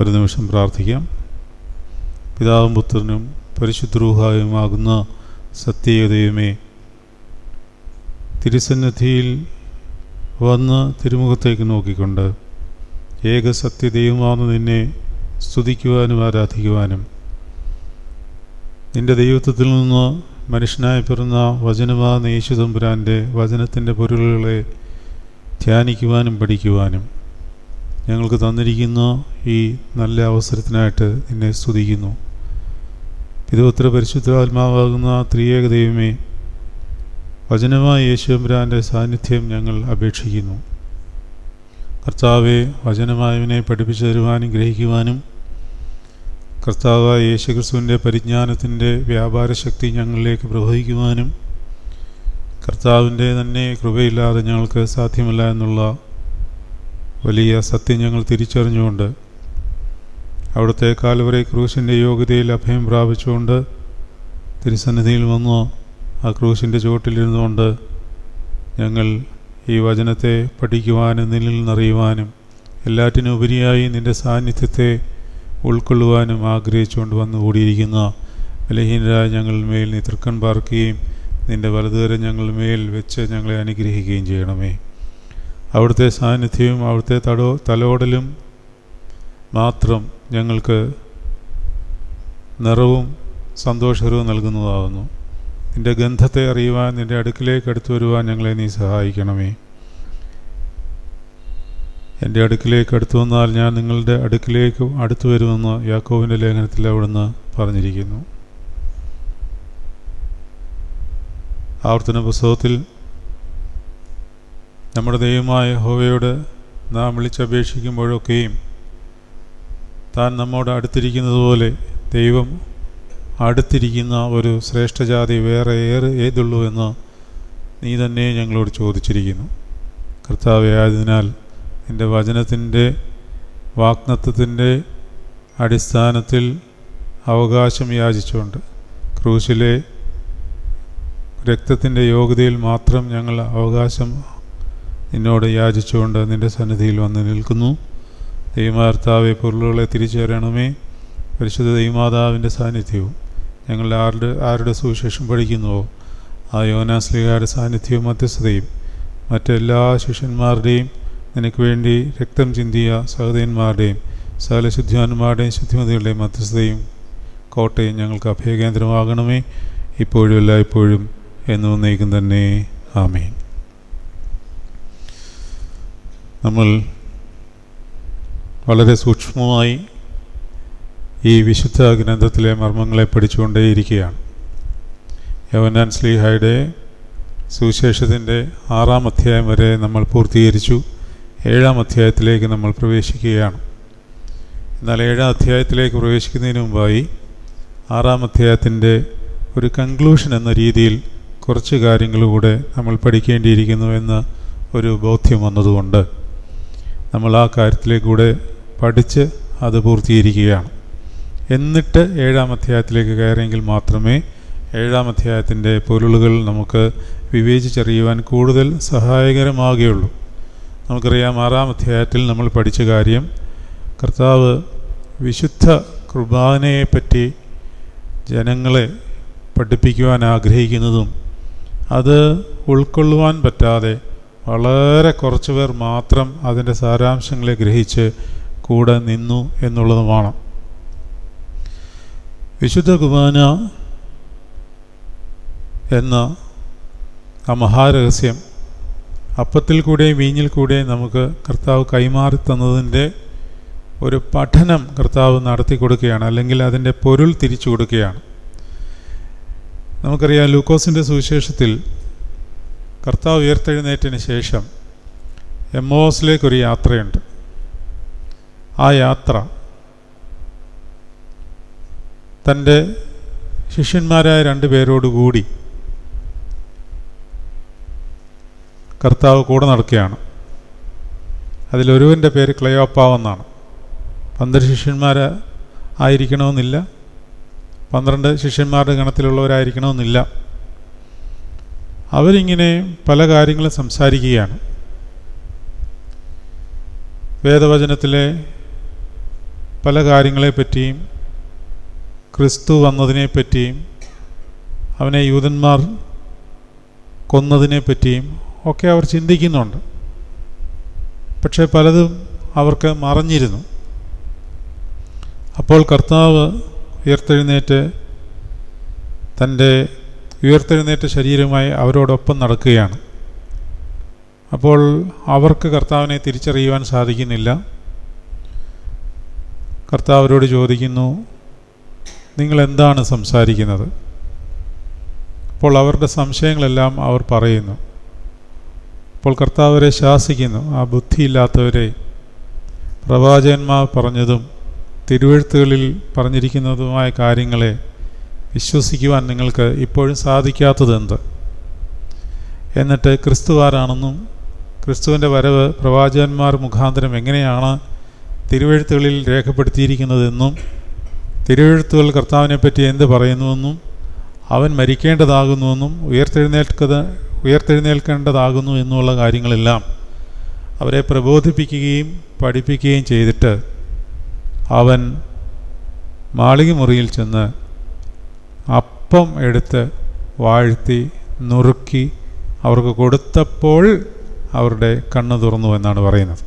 ഒരു നിമിഷം പ്രാർത്ഥിക്കാം. പിതാവും പുത്രനും പരിശുദ്രൂഹായുമാകുന്ന സത്യദൈവമേ തിരുസന്നിധിയിൽ വന്ന് തിരുമുഖത്തേക്ക് നോക്കിക്കൊണ്ട് ഏക സത്യദൈവമാണെന്ന് നിന്നെ സ്തുതിക്കുവാനും ആരാധിക്കുവാനും നിന്റെ ദൈവത്വത്തിൽ നിന്ന് മനുഷ്യനായി പിറന്ന വചനമാകുന്ന യേശുതമ്പുരാന്റെ വചനത്തിന്റെ പൊരുളുകളെ ധ്യാനിക്കുവാനും പഠിക്കുവാനും ഞങ്ങൾക്ക് തന്നിരിക്കുന്ന ഈ നല്ല അവസരത്തിനായിട്ട് നിന്നെ സ്തുതിക്കുന്നു. പിതോത്ര പരിശുദ്ധാത്മാവാകുന്ന ത്രിയേക ദൈവമേ വചനമായ യേശുബ്രാന്റെ സാന്നിധ്യം ഞങ്ങൾ അപേക്ഷിക്കുന്നു. കർത്താവെ വചനമായവനെ പഠിപ്പിച്ചു തരുവാനും ഗ്രഹിക്കുവാനും കർത്താവായ യേശുക്രിസ്തുവിന്റെ പരിജ്ഞാനത്തിന്റെ വ്യാപാര ശക്തി ഞങ്ങളിലേക്ക് പ്രവഹിക്കുവാനും കർത്താവിന്റെ തന്നെ കൃപയില്ലാതെ ഞങ്ങൾക്ക് സാധ്യമല്ല എന്നുള്ള വലിയ സത്യം ഞങ്ങൾ തിരിച്ചറിഞ്ഞുകൊണ്ട് അവിടുത്തെ കാൽവരെ ക്രൂശിന്റെ യോഗ്യതയിൽ അഭയം പ്രാപിച്ചുകൊണ്ട് തിരുസന്നിധിയിൽ വന്നു. ആ ക്രൂശിന്റെ ചുവട്ടിലിരുന്നുകൊണ്ട് ഞങ്ങൾ ഈ വചനത്തെ പഠിക്കുവാനും നിന്നിൽ എല്ലാറ്റിനും ഉപരിയായി നിന്റെ സാന്നിധ്യത്തെ ഉൾക്കൊള്ളുവാനും ആഗ്രഹിച്ചുകൊണ്ട് വന്നു കൂടിയിരിക്കുന്ന. ബലഹീനരായ ഞങ്ങൾ മേൽ നീ തൃക്കൺ പാർക്കുകയും നിന്റെ വലതുകരം ഞങ്ങളുടെ മേൽ വെച്ച് ഞങ്ങളെ അനുഗ്രഹിക്കുകയും ചെയ്യണമേ. അവിടുത്തെ സാന്നിധ്യവും അവിടുത്തെ തടോ തലോടലും മാത്രം ഞങ്ങൾക്ക് നിറവും സന്തോഷവും നൽകുന്നതാകുന്നു നിന്റെ ഗന്ധത്തെ അറിയുവാൻ നിന്റെ അടുക്കിലേക്ക് അടുത്തു വരുവാൻ ഞങ്ങളെ നീ സഹായിക്കണമേ. എന്റെ അടുക്കിലേക്ക് അടുത്തു വന്നാൽ ഞാൻ നിങ്ങളുടെ അടുക്കിലേക്ക് അടുത്തു വരുമെന്ന് യാക്കോവിന്റെ ലേഖനത്തിൽ അവിടുന്ന് പറഞ്ഞിരിക്കുന്നു. ആവർത്തന പുസ്തകത്തിൽ നമ്മുടെ ദൈവമായ ഹോവയോട് നാം വിളിച്ചപേക്ഷിക്കുമ്പോഴൊക്കെയും താൻ നമ്മോട് അടുത്തിരിക്കുന്നത് പോലെ ദൈവം അടുത്തിരിക്കുന്ന ഒരു ശ്രേഷ്ഠജാതി വേറെ ഏറെ ഏതുള്ളൂ എന്ന് നീ തന്നെ ഞങ്ങളോട് ചോദിച്ചിരിക്കുന്നു. കർത്താവെ ആയതിനാൽ എന്റെ വചനത്തിന്റെ വാഗ്നത്വത്തിന്റെ അടിസ്ഥാനത്തിൽ അവകാശം യാചിച്ചുകൊണ്ട് ക്രൂശിലെ രക്തത്തിന്റെ യോഗ്യതയിൽ മാത്രം ഞങ്ങൾ അവകാശം നിന്നോട് യാചിച്ചുകൊണ്ട് നിന്റെ സന്നിധിയിൽ വന്ന് നിൽക്കുന്നു. ദൈവമാർത്താവെ പൊരുളുകളെ തിരിച്ചറിയണമേ. പരിശുദ്ധ ദൈവമാതാവിന്റെ സാന്നിധ്യവും ഞങ്ങൾ ആരുടെ ആരുടെ സുവിശേഷം പഠിക്കുന്നുവോ? ആ യോനാസ്ലിഹയുടെ സാന്നിധ്യവും മധ്യസ്ഥതയും മറ്റെല്ലാ ശിഷ്യന്മാരുടെയും നിനക്ക് വേണ്ടി രക്തം ചിന്തിയ സഹോദയന്മാരുടെയും സകല ശുദ്ധിമാന്മാരുടെയും ശുദ്ധിമതികളുടെയും മധ്യസ്ഥതയും കോട്ടയും ഞങ്ങൾക്ക് അഭയകേന്ദ്രമാകണമേ. ഇപ്പോഴും എല്ലായ്പ്പോഴും എന്ന് വന്നേക്കും തന്നെ. ആമേൻ. നമ്മൾ വളരെ സൂക്ഷ്മമായി ഈ വിശുദ്ധ ഗ്രന്ഥത്തിലെ മർമ്മങ്ങളെ പഠിച്ചുകൊണ്ടേയിരിക്കുകയാണ്. യവനാൻ സ്ലീഹയുടെ സുവിശേഷത്തിന്റെ ആറാം അധ്യായം വരെ നമ്മൾ പൂർത്തീകരിച്ചു. ഏഴാം അധ്യായത്തിലേക്ക് നമ്മൾ പ്രവേശിക്കുകയാണ്. എന്നാൽ ഏഴാം അധ്യായത്തിലേക്ക് പ്രവേശിക്കുന്നതിന് മുമ്പായി ആറാം അധ്യായത്തിന്റെ ഒരു കൺക്ലൂഷൻ എന്ന രീതിയിൽ കുറച്ച് കാര്യങ്ങൾ കൂടെ നമ്മൾ പഠിക്കേണ്ടിയിരിക്കുന്നു എന്ന് ഒരു ബോധ്യം വന്നതുകൊണ്ട് നമ്മൾ ആ കാര്യത്തിലേക്കൂടെ പഠിച്ച് അത് പൂർത്തീകരിക്കുകയാണ്. എന്നിട്ട് ഏഴാം അധ്യായത്തിലേക്ക് കയറിയെങ്കിൽ മാത്രമേ ഏഴാം അധ്യായത്തിന്റെ പൊരുളുകൾ നമുക്ക് വിവേചിച്ചറിയുവാൻ കൂടുതൽ സഹായകരമാകുകയുള്ളൂ. നമുക്കറിയാം ആറാം അധ്യായത്തിൽ നമ്മൾ പഠിച്ച കാര്യം കർത്താവ് വിശുദ്ധ കുർബാനയെപ്പറ്റി ജനങ്ങളെ പഠിപ്പിക്കുവാൻ ആഗ്രഹിക്കുന്നതും അത് ഉൾക്കൊള്ളുവാൻ പറ്റാതെ വളരെ കുറച്ച് പേർ മാത്രം അതിന്റെ സാരാംശങ്ങളെ ഗ്രഹിച്ച് കൂടെ നിന്നു എന്നുള്ളതുമാണ് വിശുദ്ധ കുർബാന എന്ന ആ മഹാരഹസ്യം അപ്പത്തിൽ കൂടെയും വീഞ്ഞിൽ കൂടെയും നമുക്ക് കർത്താവ് കൈമാറി തന്നതിന്റെ ഒരു പഠനം കർത്താവ് നടത്തി കൊടുക്കുകയാണ് അല്ലെങ്കിൽ അതിന്റെ പൊരുൾ തിരിച്ചു കൊടുക്കുകയാണ്. നമുക്കറിയാം ലൂക്കോസിന്റെ സുവിശേഷത്തിൽ കർത്താവ് ഉയർത്തെഴുന്നേറ്റിന് ശേഷം എമ്മോസിലേക്കൊരു യാത്രയുണ്ട്. ആ യാത്ര തന്റെ ശിഷ്യന്മാരായ രണ്ട് പേരോടുകൂടി കർത്താവ് കൂടെ നടക്കുകയാണ്. അതിലൊരുവന്റെ പേര് ക്ലയോപ്പാവെന്നാണ് പന്ത്രണ്ട് ശിഷ്യന്മാർ ആയിരിക്കണമെന്നില്ല. പന്ത്രണ്ട് ശിഷ്യന്മാരുടെ ഗണത്തിലുള്ളവരായിരിക്കണമെന്നില്ല. അവരിങ്ങനെ പല കാര്യങ്ങളും സംസാരിക്കുകയാണ്. വേദവചനത്തിലെ പല കാര്യങ്ങളെപ്പറ്റിയും ക്രിസ്തു വന്നതിനെപ്പറ്റിയും അവനെ യൂതന്മാർ കൊന്നതിനെപ്പറ്റിയും ഒക്കെ അവർ ചിന്തിക്കുന്നുണ്ട്. പക്ഷേ പലതും അവർക്ക് മറഞ്ഞിരുന്നു. അപ്പോൾ കർത്താവ് ഉയർത്തെഴുന്നേറ്റ് തന്റെ ഉയർത്തെഴുന്നേറ്റ ശരീരമായി അവരോടൊപ്പം നടക്കുകയാണ്. അപ്പോൾ അവർക്ക് കർത്താവിനെ തിരിച്ചറിയുവാൻ സാധിക്കുന്നില്ല. കർത്താവരോട് ചോദിക്കുന്നു നിങ്ങൾ എന്താണ് സംസാരിക്കുന്നത്? അപ്പോൾ അവരുടെ സംശയങ്ങളെല്ലാം അവർ പറയുന്നു. അപ്പോൾ കർത്താവരെ ശാസിക്കുന്നു. ആ ബുദ്ധിയില്ലാത്തവരെ പ്രവാചകന്മാർ പറഞ്ഞതും തിരുവഴുത്തുകളിൽ പറഞ്ഞിരിക്കുന്നതുമായ കാര്യങ്ങളെ വിശ്വസിക്കുവാൻ നിങ്ങൾക്ക് ഇപ്പോഴും സാധിക്കാത്തതെന്ത് എന്നിട്ട് ക്രിസ്തു ആരാണെന്നും ക്രിസ്തുവിന്റെ വരവ് പ്രവാചകന്മാർ മുഖാന്തരം എങ്ങനെയാണ് തിരുവഴുത്തുകളിൽ രേഖപ്പെടുത്തിയിരിക്കുന്നതെന്നും തിരുവഴുത്തുകൾ കർത്താവിനെപ്പറ്റി എന്ത് പറയുന്നുവെന്നും അവൻ മരിക്കേണ്ടതാകുന്നുവെന്നും ഉയർത്തെഴുന്നേൽക്കത് ഉയർത്തെഴുന്നേൽക്കേണ്ടതാകുന്നു എന്നുള്ള കാര്യങ്ങളെല്ലാം അവരെ പ്രബോധിപ്പിക്കുകയും പഠിപ്പിക്കുകയും ചെയ്തിട്ട് അവൻ മാളികമുറിയിൽ ചെന്ന് അപ്പം എടുത്ത് വാഴ്ത്തി നുറുക്കി അവർക്ക് കൊടുത്തപ്പോൾ അവരുടെ കണ്ണു തുറന്നു എന്നാണ് പറയുന്നത്.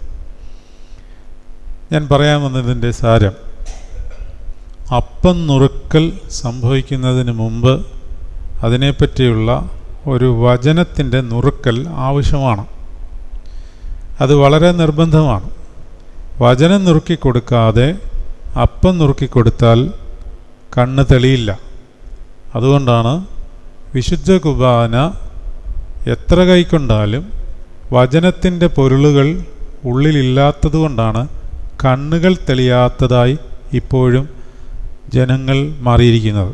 ഞാൻ പറയാൻ വന്നതിന്റെ സാരം അപ്പം നുറുക്കൽ സംഭവിക്കുന്നതിന് മുമ്പ് അതിനെപ്പറ്റിയുള്ള ഒരു വചനത്തിന്റെ നുറുക്കൽ ആവശ്യമാണ്. അത് വളരെ നിർബന്ധമാണ്. വചനം നുറുക്കി കൊടുക്കാതെ അപ്പം നുറുക്കി കൊടുത്താൽ കണ്ണ് തെളിയില്ല. അതുകൊണ്ടാണ് വിശുദ്ധ കുബാന എത്ര കൈക്കൊണ്ടാലും വചനത്തിന്റെ പൊരുളുകൾ ഉള്ളിലില്ലാത്തതുകൊണ്ടാണ് കണ്ണുകൾ തെളിയാത്തതായി ഇപ്പോഴും ജനങ്ങൾ മാറിയിരിക്കുന്നത്.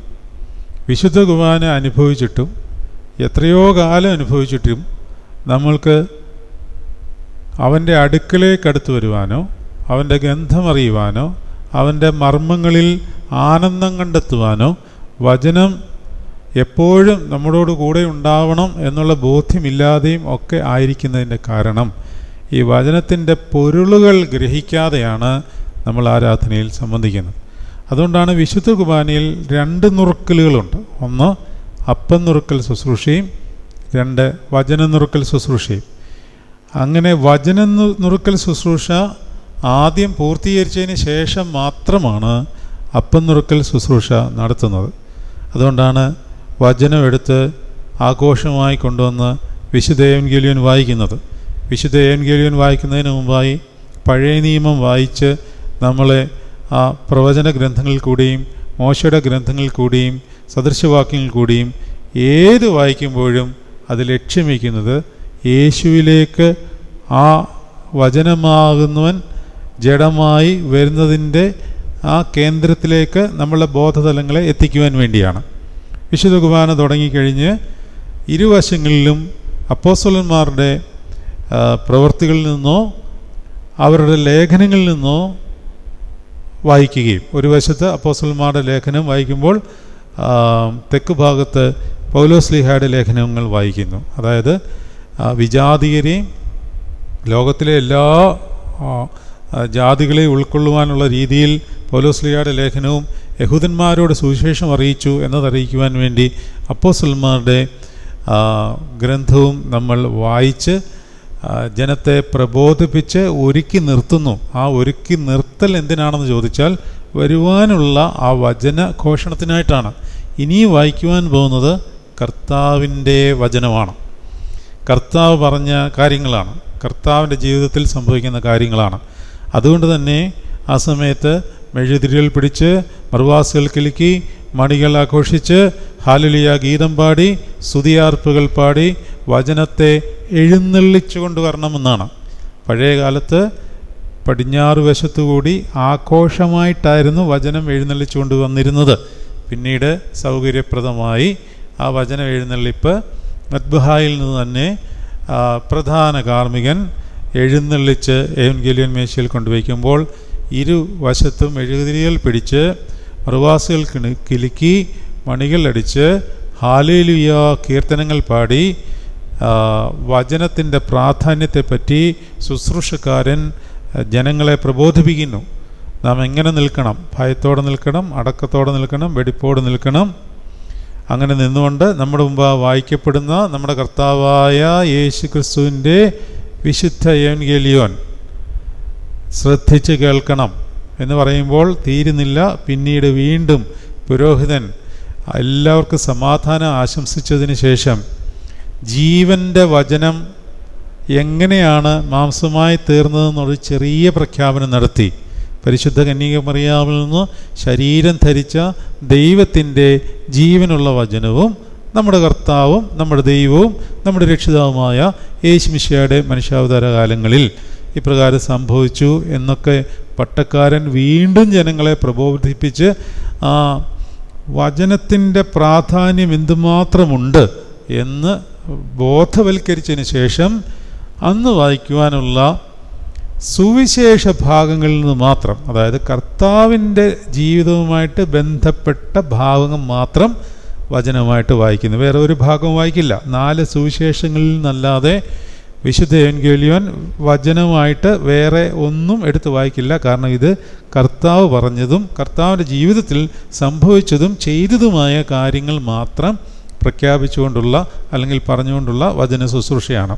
വിശുദ്ധ കുർബാന അനുഭവിച്ചിട്ടും എത്രയോ കാലം അനുഭവിച്ചിട്ടും നമ്മൾക്ക് അവന്റെ അടുക്കലേക്ക് അടുത്ത് വരുവാനോ അവന്റെ ഗന്ധമറിയുവാനോ അവന്റെ മർമ്മങ്ങളിൽ ആനന്ദം കണ്ടെത്തുവാനോ വചനം എപ്പോഴും നമ്മളോട് കൂടെ ഉണ്ടാവണം എന്നുള്ള ബോധ്യമില്ലാതെയും ഒക്കെ ആയിരിക്കുന്നതിന്റെ കാരണം ഈ വചനത്തിന്റെ പൊരുളുകൾ ഗ്രഹിക്കാതെയാണ് നമ്മൾ ആരാധനയിൽ സംബന്ധിക്കുന്നത്. അതുകൊണ്ടാണ് വിശുദ്ധ കുർബാനയിൽ രണ്ട് നുറുക്കലുകളുണ്ട്. ഒന്ന് അപ്പം നുറുക്കൽ ശുശ്രൂഷയും രണ്ട് വചന നുറുക്കൽ ശുശ്രൂഷയും. അങ്ങനെ വചന നുറുക്കൽ ശുശ്രൂഷ ആദ്യം പൂർത്തീകരിച്ചതിന് ശേഷം മാത്രമാണ് അപ്പം നുറുക്കൽ ശുശ്രൂഷ നടത്തുന്നത്. അതുകൊണ്ടാണ് വചനം എടുത്ത് ആഘോഷമായി കൊണ്ടുവന്ന് വിശുദ്ധ ഏവൻഗേലിയൻ വായിക്കുന്നത്. വിശുദ്ധ ഏവൻഗേലിയൻ വായിക്കുന്നതിന് മുമ്പായി പഴയ നിയമം വായിച്ച് നമ്മളെ ആ പ്രവചന ഗ്രന്ഥങ്ങളിൽ കൂടിയും മോശയുടെ ഗ്രന്ഥങ്ങളിൽ കൂടിയും സദൃശവാക്യങ്ങളിൽ കൂടിയും ഏത് വായിക്കുമ്പോഴും അത് ലക്ഷ്യം വയ്ക്കുന്നത് യേശുവിലേക്ക് ആ വചനമാകുന്നവൻ ജഡമായി വരുന്നതിന്റെ ആ കേന്ദ്രത്തിലേക്ക് നമ്മളെ ബോധതലങ്ങളെ എത്തിക്കുവാൻ വേണ്ടിയാണ്. വിശുദ്ധ കുർബാന തുടങ്ങിക്കഴിഞ്ഞ് ഇരുവശങ്ങളിലും അപ്പോസ്വലന്മാരുടെ പ്രവൃത്തികളിൽ നിന്നോ അവരുടെ ലേഖനങ്ങളിൽ നിന്നോ വായിക്കുകയും. ഒരു വശത്ത് അപ്പോസ്വലന്മാരുടെ ലേഖനം വായിക്കുമ്പോൾ തെക്ക് ഭാഗത്ത് പൗലോസ്ലിഹയുടെ ലേഖനങ്ങൾ വായിക്കുന്നു. അതായത് വിജാതീയരെയും ലോകത്തിലെ എല്ലാ ആ, ആ, ജാതികളെ ഉൾക്കൊള്ളുവാനുള്ള രീതിയിൽ പൗലോസ്ലിഹയുടെ ലേഖനവും യഹൂദന്മാരോട് സുവിശേഷം അറിയിച്ചു എന്നതറിയിക്കുവാൻ വേണ്ടി അപ്പോസ്തലന്മാരുടെ ആ, ഗ്രന്ഥവും നമ്മൾ വായിച്ച് ജനത്തെ പ്രബോധിപ്പിച്ച് ഒരുക്കി നിർത്തുന്നു. ആ ഒരുക്കി നിർത്തൽ എന്തിനാണെന്ന് ചോദിച്ചാൽ വരുവാനുള്ള ആ വചന ഘോഷണത്തിനായിട്ടാണ്. ഇനി വായിക്കുവാൻ പോകുന്നത് കർത്താവിന്റെ വചനമാണ്. കർത്താവ് പറഞ്ഞ കാര്യങ്ങളാണ്. കർത്താവിന്റെ ജീവിതത്തിൽ സംഭവിക്കുന്ന കാര്യങ്ങളാണ്. അതുകൊണ്ട് തന്നെ ആ സമയത്ത് മെഴുതിരികൾ പിടിച്ച് മറുവാസികൾ കിലുക്കി മണികൾ ആഘോഷിച്ച് ഹാലിലിയ ഗീതം പാടി സ്തുതിയാർപ്പുകൾ പാടി വചനത്തെ എഴുന്നള്ളിച്ചു കൊണ്ടുവരണമെന്നാണ് പഴയ കാലത്ത് പടിഞ്ഞാറ് വശത്തുകൂടി ആഘോഷമായിട്ടായിരുന്നു വചനം എഴുന്നള്ളിച്ചു കൊണ്ടുവന്നിരുന്നത് പിന്നീട് സൗകര്യപ്രദമായി ആ വചനം എഴുന്നള്ളിപ്പ് മദ്ബഹായിൽ നിന്ന് തന്നെ പ്രധാന കാർമ്മികൻ എഴുന്നള്ളിച്ച് ഏവൻഗേലിയൻ മേശയിൽ കൊണ്ടുവയ്ക്കുമ്പോൾ ഇരുവശത്തും എഴുതിരികൾ പിടിച്ച് മറുവാസികൾ കിലുക്കി മണികൾ അടിച്ച് ഹാലേലുയ കീർത്തനങ്ങൾ പാടി വചനത്തിന്റെ പ്രാധാന്യത്തെപ്പറ്റി ശുശ്രൂഷക്കാരൻ ജനങ്ങളെ പ്രബോധിപ്പിക്കുന്നു. നാം എങ്ങനെ നിൽക്കണം? ഭയത്തോടെ നിൽക്കണം അടക്കത്തോടെ നിൽക്കണം വെടിപ്പോടെ നിൽക്കണം. അങ്ങനെ നിന്നുകൊണ്ട് നമ്മുടെ മുമ്പ് വായിക്കപ്പെടുന്ന നമ്മുടെ കർത്താവായ യേശു ക്രിസ്തുവിന്റെ വിശുദ്ധ ഏൻഗേലിയോൻ ശ്രദ്ധിച്ച് കേൾക്കണം എന്ന് പറയുമ്പോൾ തീരുന്നില്ല. പിന്നീട് വീണ്ടും പുരോഹിതൻ എല്ലാവർക്കും സമാധാനം ആശംസിച്ചതിന് ശേഷം ജീവന്റെ വചനം എങ്ങനെയാണ് മാംസമായി തീർന്നതെന്നൊരു ചെറിയ പ്രഖ്യാപനം നടത്തി. പരിശുദ്ധ കന്യക മറിയാമിൽ നിന്ന് ശരീരം ധരിച്ച ദൈവത്തിന്റെ ജീവനുള്ള വചനവും നമ്മുടെ കർത്താവും നമ്മുടെ ദൈവവും നമ്മുടെ രക്ഷിതാവുമായ യേശുമിശയുടെ മനുഷ്യാവതാര കാലങ്ങളിൽ ഇപ്രകാരം സംഭവിച്ചു എന്നൊക്കെ പട്ടക്കാരൻ വീണ്ടും ജനങ്ങളെ പ്രബോധിപ്പിച്ച് ആ വചനത്തിന്റെ പ്രാധാന്യം എന്തുമാത്രമുണ്ട് എന്ന് ബോധവൽക്കരിച്ചതിന് ശേഷം അന്ന് വായിക്കുവാനുള്ള സുവിശേഷ ഭാഗങ്ങളിൽ നിന്ന് മാത്രം അതായത് കർത്താവിന്റെ ജീവിതവുമായിട്ട് ബന്ധപ്പെട്ട ഭാഗങ്ങൾ മാത്രം വചനമായിട്ട് വായിക്കുന്നു. വേറെ ഒരു ഭാഗം വായിക്കില്ല. നാല് സുവിശേഷങ്ങളിൽ നിന്നല്ലാതെ വിശുദ്ധ എൻഗേലിയോൻ വചനവുമായിട്ട് വേറെ ഒന്നും എടുത്ത് വായിക്കില്ല. കാരണം ഇത് കർത്താവ് പറഞ്ഞതും കർത്താവിന്റെ ജീവിതത്തിൽ സംഭവിച്ചതും ചെയ്തതുമായ കാര്യങ്ങൾ മാത്രം പ്രഖ്യാപിച്ചുകൊണ്ടുള്ള അല്ലെങ്കിൽ പറഞ്ഞുകൊണ്ടുള്ള വചന ശുശ്രൂഷയാണ്.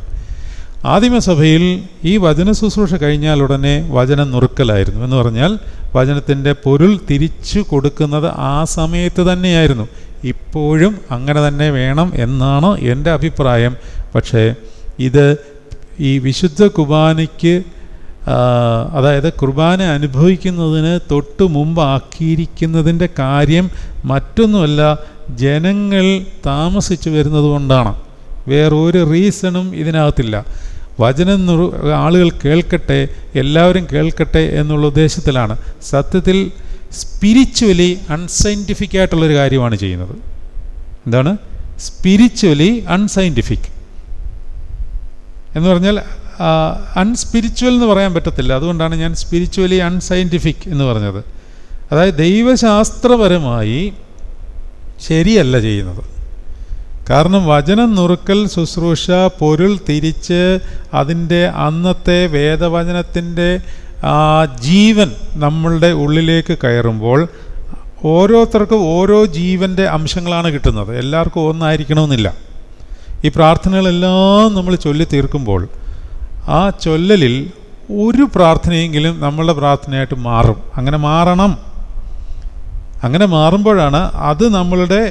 ആദിമസഭയിൽ ഈ വചന ശുശ്രൂഷ കഴിഞ്ഞാൽ ഉടനെ വചനം നുറുക്കലായിരുന്നു. എന്ന് പറഞ്ഞാൽ വചനത്തിന്റെ പൊരുൾ തിരിച്ചു കൊടുക്കുന്നത് ആ സമയത്ത് തന്നെയായിരുന്നു. ഇപ്പോഴും അങ്ങനെ തന്നെ വേണം എന്നാണ് എന്റെ അഭിപ്രായം. പക്ഷേ ഇത് ഈ വിശുദ്ധ കുർബാനയ്ക്ക് അതായത് കുർബാന അനുഭവിക്കുന്നതിന് തൊട്ട് മുമ്പ് ആക്കിയിരിക്കുന്നതിന്റെ കാര്യം മറ്റൊന്നുമല്ല ജനങ്ങൾ താമസിച്ചു വരുന്നത് കൊണ്ടാണ്. വേറൊരു റീസണും ഇതിനകത്തില്ല. വചനം ആളുകൾ കേൾക്കട്ടെ എല്ലാവരും കേൾക്കട്ടെ എന്നുള്ള ഉദ്ദേശത്തിലാണ്. സത്യത്തിൽ സ്പിരിച്വലി അൺസൈന്റിഫിക് ആയിട്ടുള്ളൊരു കാര്യമാണ് ചെയ്യുന്നത്. എന്താണ്? സ്പിരിച്വലി അൺസയന്റിഫിക് എന്ന് പറഞ്ഞാൽ അൺസ്പിരിച്വൽ എന്ന് പറയാൻ പറ്റത്തില്ല. അതുകൊണ്ടാണ് ഞാൻ സ്പിരിച്വലി അൺസയന്റിഫിക് എന്ന് പറഞ്ഞത്. അതായത് ദൈവശാസ്ത്രപരമായി ശരിയല്ല ചെയ്യുന്നത്. കാരണം വചനം നുറുക്കൽ ശുശ്രൂഷ പൊരുൾ തിരിച്ച് അതിന്റെ അന്നത്തെ വേദവചനത്തിന്റെ ജീവൻ നമ്മളുടെ ഉള്ളിലേക്ക് കയറുമ്പോൾ ഓരോരുത്തർക്കും ഓരോ ജീവന്റെ അംശങ്ങളാണ് കിട്ടുന്നത്. എല്ലാവർക്കും ഒന്നായിരിക്കണമെന്നില്ല. ഈ പ്രാർത്ഥനകളെല്ലാം നമ്മൾ ചൊല്ലി തീർക്കുമ്പോൾ ആ ചൊല്ലലിൽ ഒരു പ്രാർത്ഥനയെങ്കിലും നമ്മളുടെ പ്രാർത്ഥനയായിട്ട് മാറും. അങ്ങനെ മാറണം. അങ്ങനെ മാറുമ്പോഴാണ് അത് നമ്മളുടെ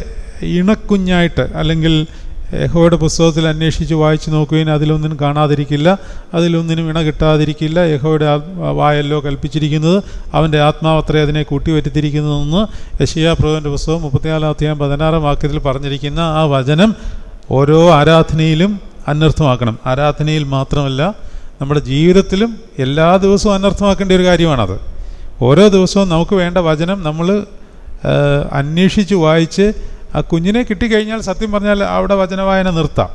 ഇണക്കുഞ്ഞായിട്ട് അല്ലെങ്കിൽ യഹോയുടെ പുസ്തകത്തിൽ അന്വേഷിച്ച് വായിച്ചു നോക്കുകയും അതിലൊന്നിനും കാണാതിരിക്കില്ല അതിലൊന്നിനും ഇണ കിട്ടാതിരിക്കില്ല യഹോയുടെ വായല്ലോ കൽപ്പിച്ചിരിക്കുന്നത് അവന്റെ ആത്മാവത്രേ അതിനെ കൂട്ടിവരുത്തിയിരിക്കുന്നതെന്ന് യശിയാ പ്രഭുവിന്റെ പുസ്തകം മുപ്പത്തിനാലാം അധ്യായം പതിനാറാം വാക്യത്തിൽ പറഞ്ഞിരിക്കുന്ന ആ വചനം ഓരോ ആരാധനയിലും അനർത്ഥമാക്കണം. ആരാധനയിൽ മാത്രമല്ല നമ്മുടെ ജീവിതത്തിലും എല്ലാ ദിവസവും അനർത്ഥമാക്കേണ്ട ഒരു കാര്യമാണത്. ഓരോ ദിവസവും നമുക്ക് വേണ്ട വചനം നമ്മൾ അന്വേഷിച്ച് വായിച്ച് ആ കുഞ്ഞിനെ കിട്ടിക്കഴിഞ്ഞാൽ സത്യം പറഞ്ഞാൽ അവിടെ വചനവായന നിർത്താം.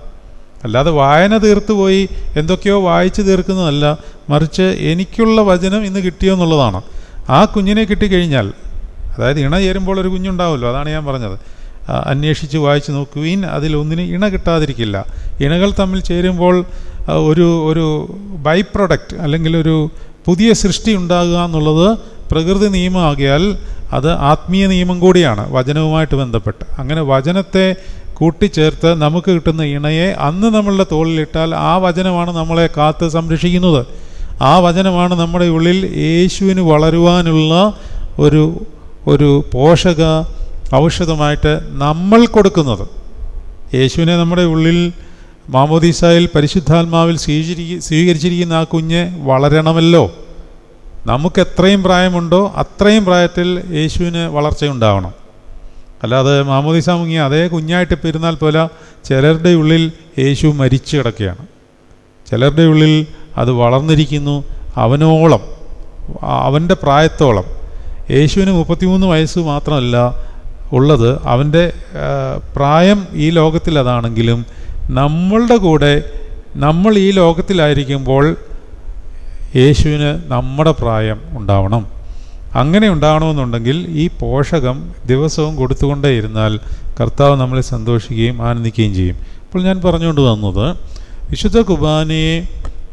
അല്ലാതെ വായന തീർത്തു പോയി എന്തൊക്കെയോ വായിച്ച് തീർക്കുന്നതല്ല മറിച്ച് എനിക്കുള്ള വചനം ഇന്ന് കിട്ടിയോ എന്നുള്ളതാണ്. ആ കുഞ്ഞിനെ കിട്ടിക്കഴിഞ്ഞാൽ അതായത് ഇണ ചേരുമ്പോൾ ഒരു കുഞ്ഞുണ്ടാവുമല്ലോ അതാണ് ഞാൻ പറഞ്ഞത്. അന്വേഷിച്ച് വായിച്ച് നോക്കുവീൻ അതിലൊന്നിന് ഇണ കിട്ടാതിരിക്കില്ല. ഇണകൾ തമ്മിൽ ചേരുമ്പോൾ ഒരു ഒരു ബൈ പ്രൊഡക്റ്റ് അല്ലെങ്കിൽ ഒരു പുതിയ സൃഷ്ടി ഉണ്ടാകുക എന്നുള്ളത് പ്രകൃതി നിയമമാകിയാൽ അത് ആത്മീയ നിയമം കൂടിയാണ് വചനവുമായിട്ട് ബന്ധപ്പെട്ട്. അങ്ങനെ വചനത്തെ കൂട്ടിച്ചേർത്ത് നമുക്ക് കിട്ടുന്ന ഇണയെ അന്ന് നമ്മളുടെ തോളിലിട്ടാൽ ആ വചനമാണ് നമ്മളെ കാത്ത് സംരക്ഷിക്കുന്നത്. ആ വചനമാണ് നമ്മുടെ ഉള്ളിൽ യേശുവിന് വളരുവാനുള്ള ഒരു ഒരു പോഷക ഔഷധമായിട്ട് നമ്മൾ കൊടുക്കുന്നത്. യേശുവിനെ നമ്മുടെ ഉള്ളിൽ മാമോദീസായിൽ പരിശുദ്ധാത്മാവിൽ സ്വീകരി സ്വീകരിച്ചിരിക്കുന്ന ആ കുഞ്ഞ് വളരണമല്ലോ. നമുക്ക് എത്രയും പ്രായമുണ്ടോ അത്രയും പ്രായത്തിൽ യേശുവിന് വളർച്ചയുണ്ടാവണം. അല്ലാതെ മാമോദീസ മുങ്ങിയ അതേ കുഞ്ഞായിട്ട് പെരുന്നാൽ പോലെ ചിലരുടെ ഉള്ളിൽ യേശു മരിച്ചു കിടക്കുകയാണ്. ചിലരുടെ ഉള്ളിൽ അത് വളർന്നിരിക്കുന്നു അവനോളം അവന്റെ പ്രായത്തോളം. യേശുവിന് മുപ്പത്തിമൂന്ന് വയസ്സ് മാത്രമല്ല ഉള്ളത് അവന്റെ പ്രായം ഈ ലോകത്തിൽ അതാണെങ്കിലും നമ്മളുടെ കൂടെ നമ്മൾ ഈ ലോകത്തിലായിരിക്കുമ്പോൾ യേശുവിന് നമ്മുടെ പ്രായം ഉണ്ടാവണം. അങ്ങനെ ഉണ്ടാവണമെന്നുണ്ടെങ്കിൽ ഈ പോഷകം ദിവസവും കൊടുത്തുകൊണ്ടേ ഇരുന്നാൽ കർത്താവ് നമ്മളെ സന്തോഷിക്കുകയും ആനന്ദിക്കുകയും ചെയ്യും. അപ്പോൾ ഞാൻ പറഞ്ഞുകൊണ്ട് വന്നത് വിശുദ്ധ കുർബാനയെ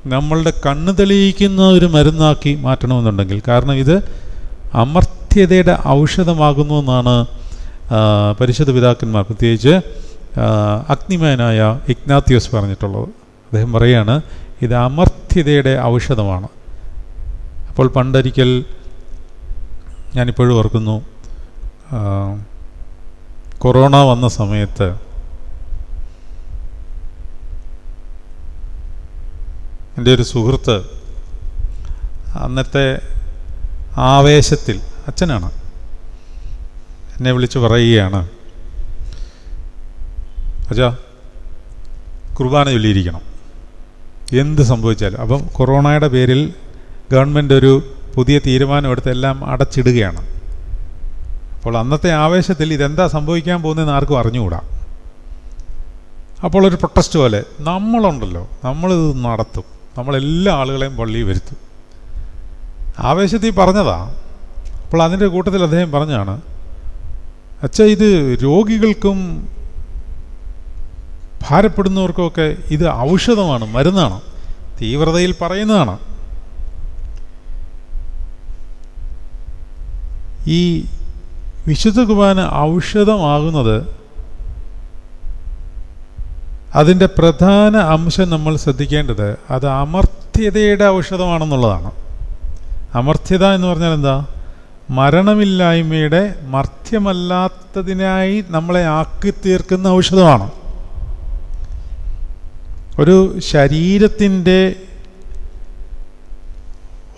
നമ്മളുടെ കണ്ണ് തെളിയിക്കുന്ന ഒരു മരുന്നാക്കി മാറ്റണമെന്നുണ്ടെങ്കിൽ കാരണം ഇത് അമർത്യതയുടെ ഔഷധമാകുന്നു എന്നാണ് പരിശുദ്ധ പിതാക്കന്മാർ പ്രത്യേകിച്ച് അഗ്നിമാനായ ഇഗ്നാത്യോസ് പറഞ്ഞിട്ടുള്ളത്. അദ്ദേഹം പറയാണ് ഇത് അമർത്യതയുടെ ഔഷധമാണ്. അപ്പോൾ പണ്ടൊരിക്കൽ ഞാനിപ്പോഴും ഓർക്കുന്നു കൊറോണ വന്ന സമയത്ത് എന്റെ ഒരു സുഹൃത്ത് അന്നത്തെ ആവേശത്തിൽ അച്ഛനാണ് എന്നെ വിളിച്ച് പറയുകയാണ്. അച്ഛാ കുർബാന ചൊല്ലിയിരിക്കണം. എന്ത് സംഭവിച്ചാലും. അപ്പം കൊറോണയുടെ പേരിൽ ഗവൺമെന്റ് ഒരു പുതിയ തീരുമാനമെടുത്ത് എല്ലാം അടച്ചിടുകയാണ്. അപ്പോൾ അന്നത്തെ ആവേശത്തിൽ ഇതെന്താ സംഭവിക്കാൻ പോകുന്നതെന്ന് ആർക്കും അറിഞ്ഞുകൂടാ. അപ്പോൾ ഒരു പ്രൊട്ടസ്റ്റ് പോലെ നമ്മളുണ്ടല്ലോ നമ്മളിത് നടത്തും. നമ്മളെല്ലാ ആളുകളെയും പള്ളിയിൽ വരുത്തും. ആവേശത്തിൽ പറഞ്ഞതാ. അപ്പോൾ അതിന്റെ കൂട്ടത്തിൽ അദ്ദേഹം പറഞ്ഞാണ് അച്ഛ ഇത് രോഗികൾക്കും ഭാരപ്പെടുന്നവർക്കുമൊക്കെ ഇത് ഔഷധമാണ് മരുന്നാണ്. തീവ്രതയിൽ പറയുന്നതാണ്. ഈ വിശുദ്ധ കുർബാന ഔഷധമാകുന്നത് അതിന്റെ പ്രധാന അംശം നമ്മൾ ശ്രദ്ധിക്കേണ്ടത് അത് അമർത്യതയുടെ ഔഷധമാണെന്നുള്ളതാണ്. അമർത്യത എന്ന് പറഞ്ഞാൽ എന്താ? മരണമില്ലായ്മയുടെ മർത്യമല്ലാത്തതിനായി നമ്മളെ ആക്കി തീർക്കുന്ന ഔഷധമാണ്. ഒരു ശരീരത്തിന്റെ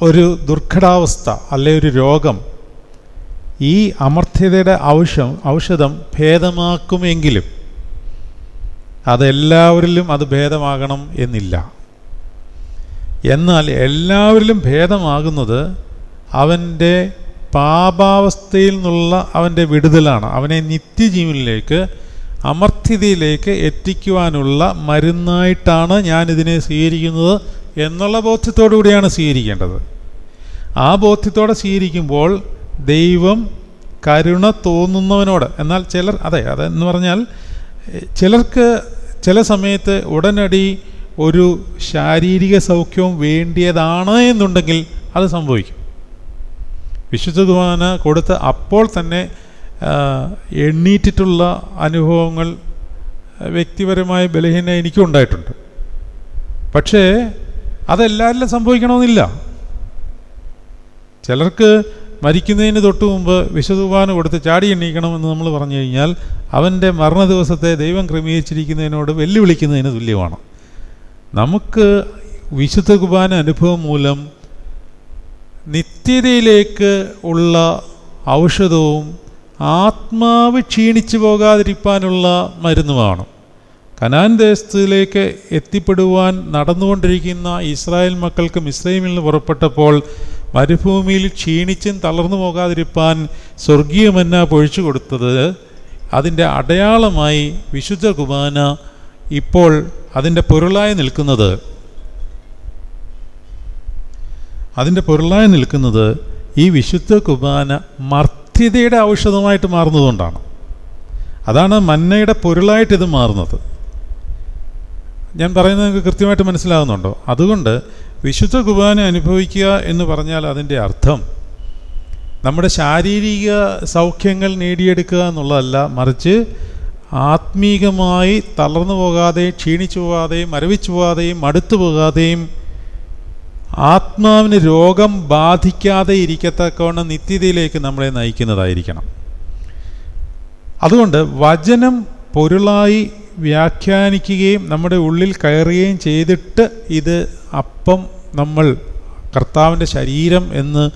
ഒരു ദുർഘടാവസ്ഥ അല്ലെ ഒരു രോഗം ഈ അമർത്യതയുടെ ഔഷധം ഔഷധം ഭേദമാക്കുമെങ്കിലും അതെല്ലാവരിലും അത് ഭേദമാകണം എന്നില്ല. എന്നാൽ എല്ലാവരിലും ഭേദമാകുന്നത് അവന്റെ പാപാവസ്ഥയിൽ നിന്നുള്ള അവന്റെ വിടുതലാണ്. അവനെ നിത്യജീവനിലേക്ക് അമർത്ഥിതിയിലേക്ക് എത്തിക്കുവാനുള്ള മരുന്നായിട്ടാണ് ഞാനിതിനെ സ്വീകരിക്കുന്നത് എന്നുള്ള ബോധ്യത്തോടു കൂടിയാണ് സ്വീകരിക്കേണ്ടത്. ആ ബോധ്യത്തോടെ സ്വീകരിക്കുമ്പോൾ ദൈവം കരുണ തോന്നുന്നവനോട് എന്നാൽ ചിലർ അതെ അതെന്ന് പറഞ്ഞാൽ ചിലർക്ക് ചില സമയത്ത് ഉടനടി ഒരു ശാരീരിക സൗഖ്യവും വേണ്ടിയതാണ് എന്നുണ്ടെങ്കിൽ അത് സംഭവിക്കും. വിശുദ്ധ കുർബാന കൊടുത്ത് അപ്പോൾ തന്നെ എണ്ണീറ്റിട്ടുള്ള അനുഭവങ്ങൾ വ്യക്തിപരമായ ബലഹീന എനിക്കും ഉണ്ടായിട്ടുണ്ട്. പക്ഷേ അതെല്ലാവരിലും സംഭവിക്കണമെന്നില്ല. ചിലർക്ക് മരിക്കുന്നതിന് തൊട്ട് മുമ്പ് വിശുദ്ധ കുർബാന കൊടുത്ത് ചാടി എണ്ണീക്കണമെന്ന് നമ്മൾ പറഞ്ഞു കഴിഞ്ഞാൽ അവന്റെ മരണ ദിവസത്തെ ദൈവം ക്രമീകരിച്ചിരിക്കുന്നതിനോട് വെല്ലുവിളിക്കുന്നതിന് തുല്യമാണ്. നമുക്ക് വിശുദ്ധ കുർബാന അനുഭവം മൂലം നിത്യതയിലേക്ക് ഉള്ള ഔഷധവും ആത്മാവ് ക്ഷീണിച്ചു പോകാതിരിക്കാനുള്ള മരുന്നുമാണ്. കനാൻ ദേശത്തിലേക്ക് എത്തിപ്പെടുവാൻ നടന്നുകൊണ്ടിരിക്കുന്ന ഇസ്രായേൽ മക്കൾക്ക് മിസ്രൈമിൽ നിന്ന് പുറപ്പെട്ടപ്പോൾ മരുഭൂമിയിൽ ക്ഷീണിച്ചും തളർന്നു പോകാതിരിപ്പാൻ സ്വർഗീയമെന്ന പൊഴിച്ചു കൊടുത്തത് അതിന്റെ അടയാളമായി വിശുദ്ധ കുമാന ഇപ്പോൾ അതിന്റെ പൊരുളായി നിൽക്കുന്നത്. അതിന്റെ പൊരുളായി നിൽക്കുന്നത് ഈ വിശുദ്ധ കുർബാന മർത്യതയുടെ ഔഷധമായിട്ട് മാറുന്നതുകൊണ്ടാണ്. അതാണ് മന്നയുടെ പൊരുളായിട്ട് ഇത് മാറുന്നത്. ഞാൻ പറയുന്നത് നിങ്ങൾക്ക് കൃത്യമായിട്ട് മനസ്സിലാകുന്നുണ്ടോ? അതുകൊണ്ട് വിശുദ്ധ കുർബാന അനുഭവിക്കുക എന്ന് പറഞ്ഞാൽ അതിന്റെ അർത്ഥം നമ്മുടെ ശാരീരിക സൗഖ്യങ്ങൾ നേടിയെടുക്കുക എന്നുള്ളതല്ല മറിച്ച് ആത്മീകമായി തളർന്നു പോകാതെയും ക്ഷീണിച്ചു പോകാതെയും മരവിച്ചു പോകാതെയും മടുത്തു പോകാതെയും ആത്മാവിന് രോഗം ബാധിക്കാതെ ഇരിക്കത്തക്കവണ്ണം നിത്യതയിലേക്ക് നമ്മളെ നയിക്കുന്നതായിരിക്കണം. അതുകൊണ്ട് വചനം പൊരുളായി വ്യാഖ്യാനിക്കുകയും നമ്മുടെ ഉള്ളിൽ കയറുകയും ചെയ്തിട്ട് ഇത് അപ്പം നമ്മൾ കർത്താവിന്റെ ശരീരം എന്ന്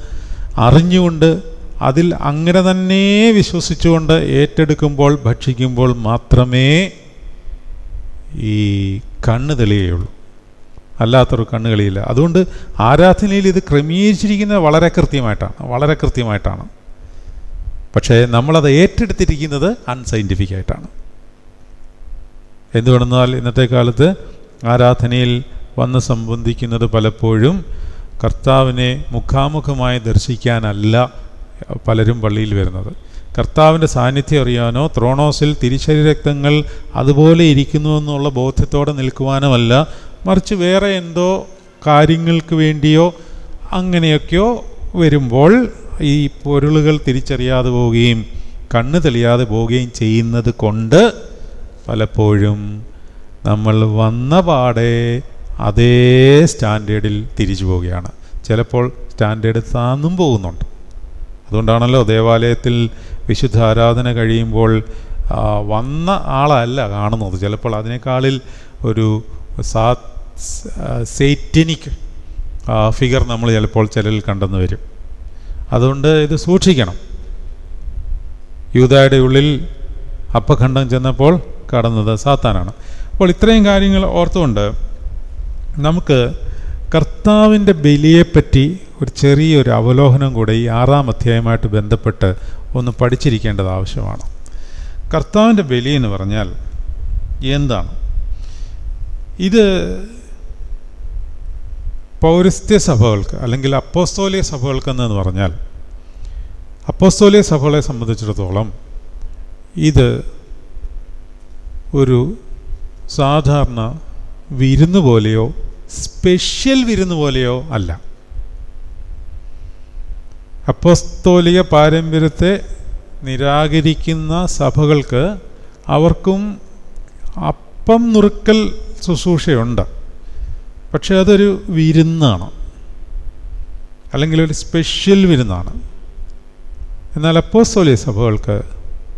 അറിഞ്ഞുകൊണ്ട് അതിൽ അങ്ങനെ തന്നെ വിശ്വസിച്ചുകൊണ്ട് ഏറ്റെടുക്കുമ്പോൾ ഭക്ഷിക്കുമ്പോൾ മാത്രമേ ഈ കണ്ണ് തെളിയുകയുള്ളൂ. അല്ലാത്തൊരു കണ്ണുകളിയില്ല. അതുകൊണ്ട് ആരാധനയിൽ ഇത് ക്രമീകരിച്ചിരിക്കുന്നത് വളരെ കൃത്യമായിട്ടാണ് വളരെ കൃത്യമായിട്ടാണ്. പക്ഷേ നമ്മളത് ഏറ്റെടുത്തിരിക്കുന്നത് അൺസൈന്റിഫിക് ആയിട്ടാണ്. എന്തുകൊണ്ടെന്നാൽ ഇന്നത്തെ കാലത്ത് ആരാധനയിൽ വന്ന് സംബന്ധിക്കുന്നത് പലപ്പോഴും കർത്താവിനെ മുഖാമുഖമായി ദർശിക്കാനല്ല പലരും പള്ളിയിൽ വരുന്നത്. കർത്താവിന്റെ സാന്നിധ്യം അറിയാനോ ത്രോണോസിൽ തിരിശരീരക്തങ്ങൾ അതുപോലെ ഇരിക്കുന്നു എന്നുള്ള ബോധ്യത്തോടെ നിൽക്കുവാനുമല്ല മറിച്ച് വേറെ എന്തോ കാര്യങ്ങൾക്ക് വേണ്ടിയോ അങ്ങനെയൊക്കെയോ വരുമ്പോൾ ഈ പൊരുളുകൾ തിരിച്ചറിയാതെ പോവുകയും കണ്ണ് തെളിയാതെ പോവുകയും ചെയ്യുന്നത് കൊണ്ട് പലപ്പോഴും നമ്മൾ വന്ന പാടെ അതേ സ്റ്റാൻഡേർഡിൽ തിരിച്ചു പോവുകയാണ്. ചിലപ്പോൾ സ്റ്റാൻഡേർഡ് താന്നും പോകുന്നുണ്ട്. അതുകൊണ്ടാണല്ലോ ദേവാലയത്തിൽ വിശുദ്ധ ആരാധന കഴിയുമ്പോൾ വന്ന ആളല്ല കാണുന്നത്. ചിലപ്പോൾ അതിനേക്കാളിൽ ഒരു സാ സേറ്റനിക് ഫിഗർ നമ്മൾ ചിലപ്പോൾ ചിലരിൽ കണ്ടെന്ന് വരും. അതുകൊണ്ട് ഇത് സൂക്ഷിക്കണം. യൂതായുടെ ഉള്ളിൽ അപ്പഖണ്ഡം ചെന്നപ്പോൾ കടന്നത് സാത്താനാണ്. അപ്പോൾ ഇത്രയും കാര്യങ്ങൾ ഓർത്തുകൊണ്ട് നമുക്ക് കർത്താവിന്റെ ബലിയെപ്പറ്റി ഒരു ചെറിയൊരു അവലോകനം കൂടെ ഈ ആറാം അധ്യായമായിട്ട് ബന്ധപ്പെട്ട് ഒന്ന് പഠിച്ചിരിക്കേണ്ടത് ആവശ്യമാണ്. കർത്താവിന്റെ ബലി എന്ന് പറഞ്ഞാൽ എന്താണ്? ഇത് പൗരസ്ത്യ സഭകൾക്ക് അല്ലെങ്കിൽ അപ്പോസ്തോലിയ സഭകൾക്ക് എന്ന് പറഞ്ഞാൽ അപ്പോസ്തോലിയ സഭകളെ സംബന്ധിച്ചിടത്തോളം ഇത് ഒരു സാധാരണ വിരുന്ന് പോലെയോ സ്പെഷ്യൽ വിരുന്ന് പോലെയോ അല്ല. അപ്പോസ്തോലിക പാരമ്പര്യത്തെ നിരാകരിക്കുന്ന സഭകൾക്ക് അവർക്കും അപ്പം നുറുക്കൽ ശുശ്രൂഷയുണ്ട്. പക്ഷെ അതൊരു വിരുന്നാണ്. അല്ലെങ്കിൽ ഒരു സ്പെഷ്യൽ വിരുന്നാണ്. എന്നാൽ അപ്പോസ്തോലിയ സഭകൾക്ക്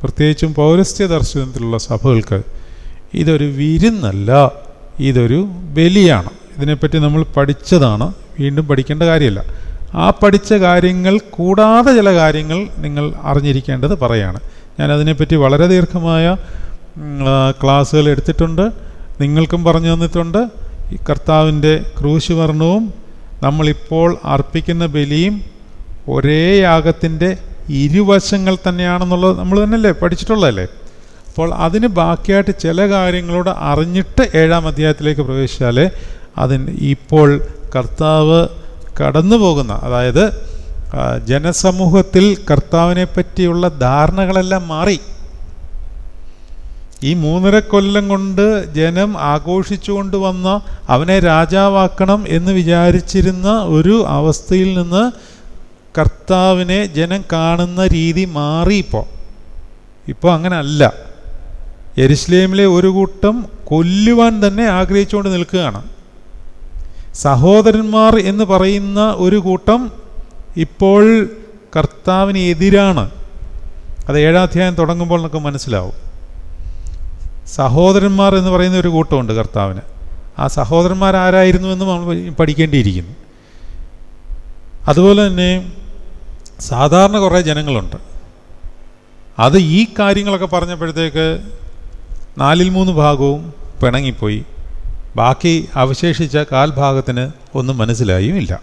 പ്രത്യേകിച്ചും പൗരസ്ത്യ ദർശനത്തിലുള്ള സഭകൾക്ക് ഇതൊരു വിരുന്നല്ല. ഇതൊരു ബലിയാണ്. ഇതിനെപ്പറ്റി നമ്മൾ പഠിച്ചതാണ്. വീണ്ടും പഠിക്കേണ്ട കാര്യമല്ല. ആ പഠിച്ച കാര്യങ്ങൾ കൂടാതെ ചില കാര്യങ്ങൾ നിങ്ങൾ അറിഞ്ഞിരിക്കേണ്ടത് പറയാണ്. ഞാൻ അതിനെപ്പറ്റി വളരെ ദീർഘമായ ക്ലാസ്സുകൾ എടുത്തിട്ടുണ്ട്. നിങ്ങൾക്കും പറഞ്ഞു തന്നിട്ടുണ്ട്. ഈ കർത്താവിന്റെ ക്രൂശുവർണവും നമ്മളിപ്പോൾ അർപ്പിക്കുന്ന ബലിയും ഒരേ യാഗത്തിന്റെ ഇരുവശങ്ങൾ തന്നെയാണെന്നുള്ളത് നമ്മൾ തന്നെയല്ലേ പഠിച്ചിട്ടുള്ളതല്ലേ? അപ്പോൾ അതിന് ബാക്കിയായിട്ട് ചില കാര്യങ്ങളോട് അറിഞ്ഞിട്ട് ഏഴാം അധ്യായത്തിലേക്ക് പ്രവേശിച്ചാൽ അതിന് ഇപ്പോൾ കർത്താവ് കടന്നു പോകുന്ന അതായത് ജനസമൂഹത്തിൽ കർത്താവിനെ പറ്റിയുള്ള ധാരണകളെല്ലാം മാറി. ഈ മൂന്നര കൊല്ലം കൊണ്ട് ജനം ആഘോഷിച്ചുകൊണ്ട് വന്ന അവനെ രാജാവാക്കണം എന്ന് വിചാരിച്ചിരുന്ന ഒരു അവസ്ഥയിൽ നിന്ന് കർത്താവിനെ ജനം കാണുന്ന രീതി മാറി ഇപ്പോൾ ഇപ്പോൾ അങ്ങനെ അല്ല എരിസ്ലേമിലെ ഒരു കൂട്ടം കൊല്ലുവാൻ തന്നെ ആഗ്രഹിച്ചുകൊണ്ട് നിൽക്കുകയാണ്. സഹോദരന്മാർ എന്ന് പറയുന്ന ഒരു കൂട്ടം ഇപ്പോൾ കർത്താവിന് എതിരാണ് അത് ഏഴാം അധ്യായം തുടങ്ങുമ്പോൾ നമുക്ക് മനസ്സിലാവും. സഹോദരന്മാർ എന്ന് പറയുന്ന ഒരു കൂട്ടമുണ്ട് കർത്താവിന്. ആ സഹോദരന്മാർ എന്ന് നമ്മൾ പഠിക്കേണ്ടിയിരിക്കുന്നു. അതുപോലെ തന്നെ സാധാരണ കുറേ ജനങ്ങളുണ്ട്. അത് ഈ കാര്യങ്ങളൊക്കെ പറഞ്ഞപ്പോഴത്തേക്ക് നാലിൽ മൂന്ന് ഭാഗവും പിണങ്ങിപ്പോയി. ബാക്കി അവശേഷിച്ച കാൽഭാഗത്തിന് ഒന്നും മനസ്സിലായും ഇല്ല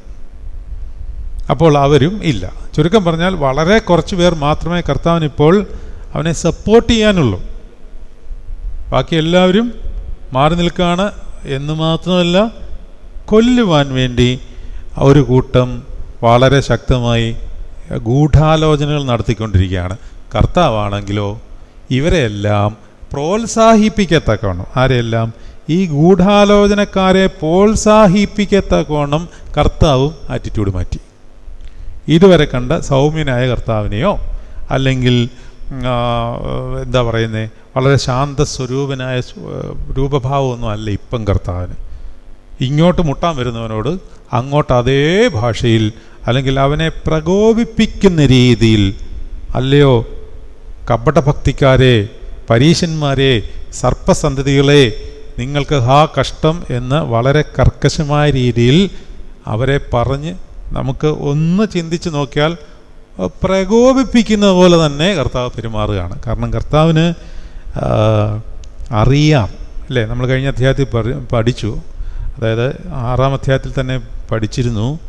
അപ്പോൾ അവരും ഇല്ല. ചുരുക്കം പറഞ്ഞാൽ വളരെ കുറച്ച് പേർ മാത്രമേ കർത്താവിനിപ്പോൾ അവനെ സപ്പോർട്ട് ചെയ്യാനുള്ളൂ. ബാക്കി എല്ലാവരും മാറി നിൽക്കുകയാണ് എന്ന് മാത്രമല്ല കൊല്ലുവാൻ വേണ്ടി ഒരു കൂട്ടം വളരെ ശക്തമായി ഗൂഢാലോചനകൾ നടത്തിക്കൊണ്ടിരിക്കുകയാണ്. കർത്താവാണെങ്കിലോ ഇവരെല്ലാം പ്രോത്സാഹിപ്പിക്കത്തക്കവണ്ണം. ആരെയെല്ലാം? ഈ ഗൂഢാലോചനക്കാരെ പ്രോത്സാഹിപ്പിക്കത്തക്കവണ്ണം കർത്താവും ആറ്റിറ്റ്യൂഡ് മാറ്റി. ഇതുവരെ കണ്ട സൗമ്യനായ കർത്താവിനെയോ അല്ലെങ്കിൽ എന്താ പറയുന്നത് വളരെ ശാന്ത സ്വരൂപനായ രൂപഭാവമൊന്നും അല്ല ഇപ്പം കർത്താവിന്. ഇങ്ങോട്ട് മുട്ടാൻ വരുന്നവനോട് അങ്ങോട്ട് അതേ ഭാഷയിൽ അല്ലെങ്കിൽ അവനെ പ്രകോപിപ്പിക്കുന്ന രീതിയിൽ അല്ലയോ കപടഭക്തിക്കാരെ പരീശന്മാരെ സർപ്പസന്തതികളെ നിങ്ങൾക്ക് ഹാ കഷ്ടം എന്ന് വളരെ കർക്കശമായ രീതിയിൽ അവരെ പറഞ്ഞ് നമുക്ക് ഒന്ന് ചിന്തിച്ച് നോക്കിയാൽ പ്രകോപിപ്പിക്കുന്നത് പ്രകോപിപ്പിക്കുന്ന പോലെ തന്നെ കർത്താവ് പെരുമാറുകയാണ്. കാരണം കർത്താവിന് അറിയാം. അല്ലേ? നമ്മൾ കഴിഞ്ഞ അധ്യായത്തിൽ പഠിച്ചു. അതായത് ആറാം അധ്യായത്തിൽ തന്നെ പഠിച്ചിരുന്നു.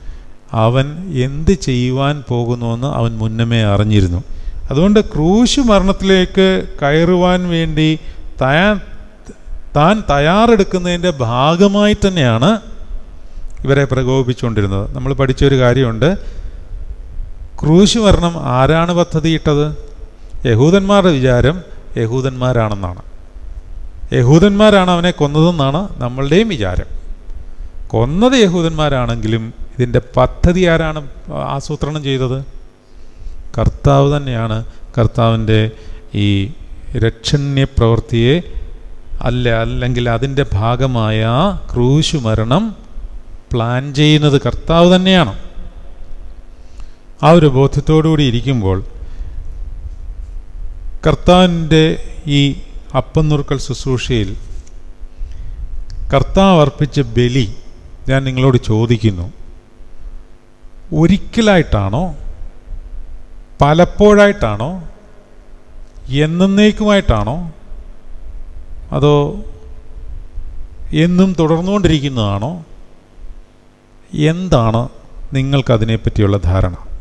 അവൻ എന്ത് ചെയ്യുവാൻ പോകുന്നുവെന്ന് അവൻ മുന്നമേ അറിഞ്ഞിരുന്നു. അതുകൊണ്ട് ക്രൂശ് മരണത്തിലേക്ക് കയറുവാൻ വേണ്ടി തയാ താൻ തയ്യാറെടുക്കുന്നതിന്റെ ഭാഗമായി തന്നെയാണ് ഇവരെ പ്രകോപിപ്പിച്ചുകൊണ്ടിരുന്നത്. നമ്മൾ പഠിച്ചൊരു കാര്യമുണ്ട്. ക്രൂശ് മരണം ആരാണ് പദ്ധതിയിട്ടത്? യഹൂദന്മാരുടെ വിചാരം യഹൂദന്മാരാണെന്നാണ്. യഹൂദന്മാരാണ് അവനെ കൊന്നതെന്നാണ് നമ്മളുടെയും വിചാരം. കൊന്നത് യഹൂദന്മാരാണെങ്കിലും ഇതിന്റെ പദ്ധതി ആരാണ് ആസൂത്രണം ചെയ്തത്? കർത്താവ് തന്നെയാണ്. കർത്താവിന്റെ ഈ രക്ഷണ്യ പ്രവൃത്തിയെ അല്ല അല്ലെങ്കിൽ അതിന്റെ ഭാഗമായ ക്രൂശു മരണം പ്ലാൻ ചെയ്യുന്നത് കർത്താവ് തന്നെയാണ്. ആ ഒരു ബോധ്യത്തോടുകൂടി ഇരിക്കുമ്പോൾ കർത്താവിന്റെ ഈ അപ്പം നുറുക്കൽ ശുശ്രൂഷയിൽ കർത്താവ് അർപ്പിച്ച ബലി ഞാൻ നിങ്ങളോട് ചോദിക്കുന്നു. ഒരിക്കലായിട്ടാണോ? പലപ്പോഴായിട്ടാണോ? എന്നേക്കുമായിട്ടാണോ? അതോ എന്നും തുടർന്നുകൊണ്ടിരിക്കുന്നതാണോ? എന്താണ് നിങ്ങൾക്കതിനെപ്പറ്റിയുള്ള ധാരണ?